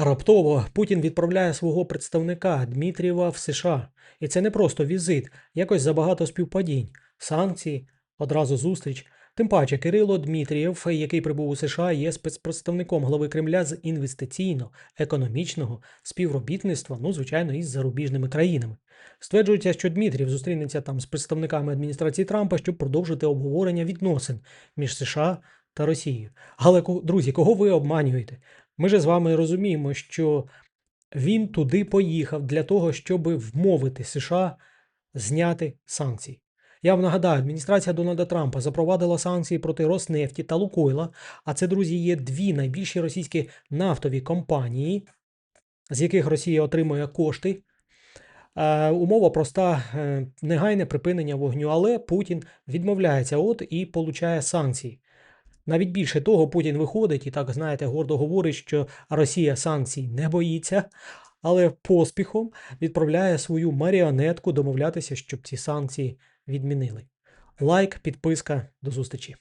Раптово Путін відправляє свого представника Дмитрієва в США. І це не просто візит, якось забагато співпадінь, санкції, одразу зустріч. Тим паче Кирило Дмитрієв, який прибув у США, є спецпредставником глави Кремля з інвестиційно-економічного співробітництва, ну, звичайно, із зарубіжними країнами. Стверджується, що Дмитрієв зустрінеться там з представниками адміністрації Трампа, щоб продовжити обговорення відносин між США та Росією. Але, друзі, кого ви обманюєте? Ми же з вами розуміємо, що він туди поїхав для того, щоб вмовити США зняти санкції. Я вам нагадаю, адміністрація Дональда Трампа запровадила санкції проти Роснефті та Лукойла, а це, друзі, є дві найбільші російські нафтові компанії, з яких Росія отримує кошти. Е, умова проста: е, негайне припинення вогню, але Путін відмовляється от і получає санкції. Навіть більше того, Путін виходить і так, знаєте, гордо говорить, що Росія санкцій не боїться, але поспіхом відправляє свою маріонетку домовлятися, щоб ці санкції відмінили. Лайк, підписка, до зустрічі.